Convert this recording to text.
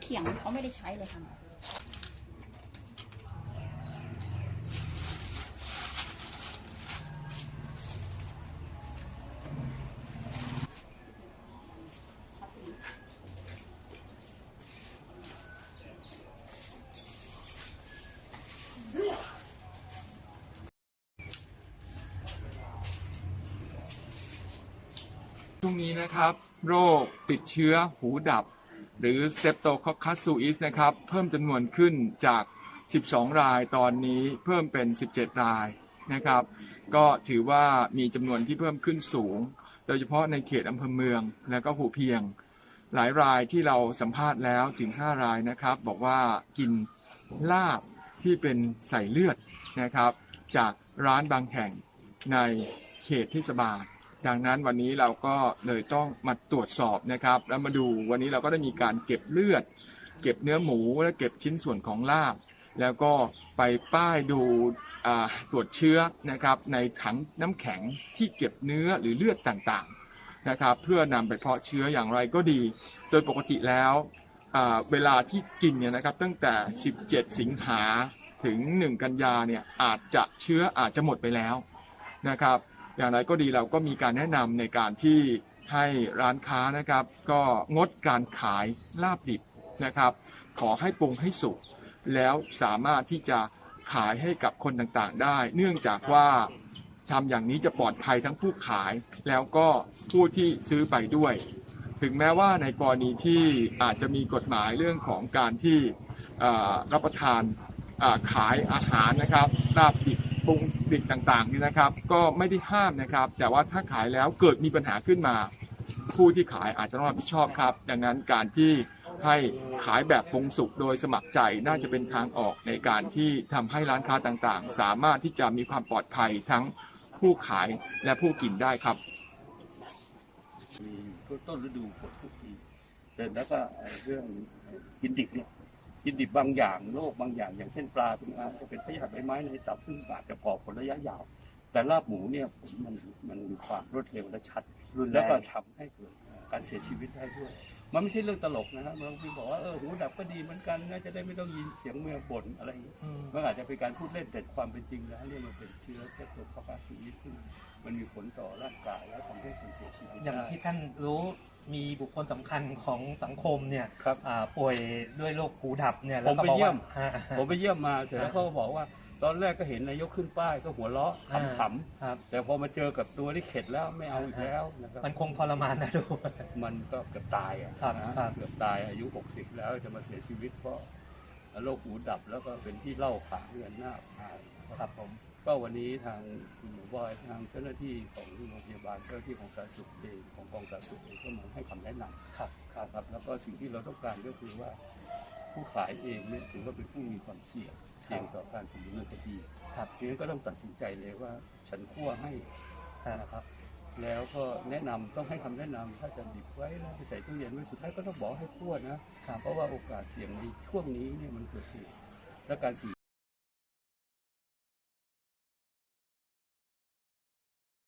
เขียงเขาไม่ได้ใช้เลยค่ะ ช่วงนี้นะครับ โรคติดเชื้อหูดับ หรือ Streptococcus suis นะครับ เพิ่มจำนวนขึ้นจาก 12 รายตอนนี้เพิ่มเป็น 17 รายนะครับ ก็ถือว่ามีจำนวนที่เพิ่มขึ้นสูง โดยเฉพาะในเขตอำเภอเมืองและก็หูเพียง หลายรายที่เราสัมภาษณ์แล้วถึง 5 รายนะครับ บอกว่ากินลาบที่เป็นใส่เลือดนะครับ จากร้านบางแห่งในเขตเทศบาล ดังนั้นวันนี้เราก็เลยต้องมาตรวจสอบนะครับ แล้วมาดูวันนี้เราก็ได้มีการเก็บเลือด เก็บเนื้อหมูและเก็บชิ้นส่วนของลาบ แล้วก็ไปป้ายดูตรวจเชื้อนะครับในถังน้ำแข็งที่เก็บเนื้อหรือเลือดต่างๆนะครับ เพื่อนำไปเพาะเชื้ออย่างไรก็ดี โดยปกติแล้วเวลาที่กินเนี่ยนะครับตั้งแต่ 17 สิงหาถึง 1 กันยาเนี่ยอาจจะเชื้ออาจจะหมดไปแล้วนะครับ อย่างไรก็ดีเราก็มีการแนะนำในการที่ให้ร้านค้านะครับ ก็งดการขายลาบดิบนะครับ ขอให้ปรุงให้สุกแล้วสามารถที่จะขายให้กับคนต่างๆ ได้ เนื่องจากว่าทำอย่างนี้จะปลอดภัยทั้งผู้ขาย แล้วก็ผู้ที่ซื้อไปด้วย ถึงแม้ว่าในกรณีที่อาจจะมีกฎหมายเรื่องของการที่รับประทานขายอาหารนะครับลาบดิบ ปรุงดิบต่างๆนี่นะครับ ก็ไม่ได้ห้ามนะครับ แต่ว่าถ้าขายแล้วเกิดมีปัญหาขึ้นมา ผู้ที่ขายอาจจะต้องรับผิดชอบครับ ดังนั้นการที่ให้ขายแบบปรุงสุกโดยสมัครใจน่าจะเป็นทางออกในการที่ทำให้ร้านค้าต่างๆ สามารถที่จะมีความปลอดภัยทั้งผู้ขายและผู้กินได้ครับมีต้นฤดูฝนทุกปีแต่แล้วก็เรื่องกินดิบเนี่ย กินดิบบางอย่างโรคบางอย่าง อย่างเช่นปลาเป็นอาจจะเป็นพยาธิใบไม้ในตับซึ่งอาจจะก่อผลระยะยาว แต่ลาบหมูเนี่ยผลมันมันมีความรวดเร็วและชัดรุนแรงแล้วก็ทำให้เกิดการเสียชีวิตได้ด้วย มันไม่ใช่เรื่องตลกนะครับบางทีบอกว่าเออหูดับก็ดีเหมือนกันน่าจะได้ไม่ต้องยินเสียงเมียบ่นอะไรอย่างนี้อืมมันอาจจะเป็นการพูดเล่นแต่ความเป็นจริงแล้วเรื่องมันเป็นเชื้อเซปโตคอคัสซีซึ่งมันมีผลต่อร่างกายและทำให้คนเสียชีวิตอย่างได้ที่ท่านรู้ มีบุคคลสำคัญของสังคมเนี่ยครับอ่าป่วยด้วยโรคหูดับเนี่ยผมไปก็บอกเยี่ว่ายมอ่าผมไปเยี่ยมมาเสร็จแล้วอ่าเขาก็บอกว่า ตอนแรกก็เห็นนายกขึ้นป้ายก็หัวเราะอ่าขำครับๆแต่พอมาเจอกับตัวที่เข็ดแล้วไม่เอาอีกแล้วนะครับมันคงทรมานนะดูมันก็เกือบตายอะครับนะครับเกือบตายอายุ 60 แล้วจะมาเสียชีวิตเพราะโรคหูดับแล้วก็เป็นที่เล่าขานเงินหน้าอายครับผม ก็วันนี้ทางคุณหมอบอยทางเจ้าหน้าที่ของโรงพยาบาลเจ้าหน้าที่ของสาธารณสุขเองของกองสาธารณสุขเองก็มาให้คำแนะนำครับครับครับแล้วก็สิ่งที่เราต้องการก็คือว่า ผู้ขายเองเนี่ยถือว่าเป็นผู้มีความเสี่ยงเสี่ยงต่อการถูกดำเนินคดีครับทีนี้ก็ต้องตัดสินใจเลยว่าฉันคั่วให้อ่านะครับแล้วก็แนะนำต้องให้คำแนะนำถ้าจะดิบไว้แล้วไปใส่ตู้เย็นไว้สุดท้ายก็ต้องบอกให้คั่วนะครับเพราะว่าโอกาสเสี่ยงในช่วงนี้เนี่ยมันเกิดเหตุและการเสีย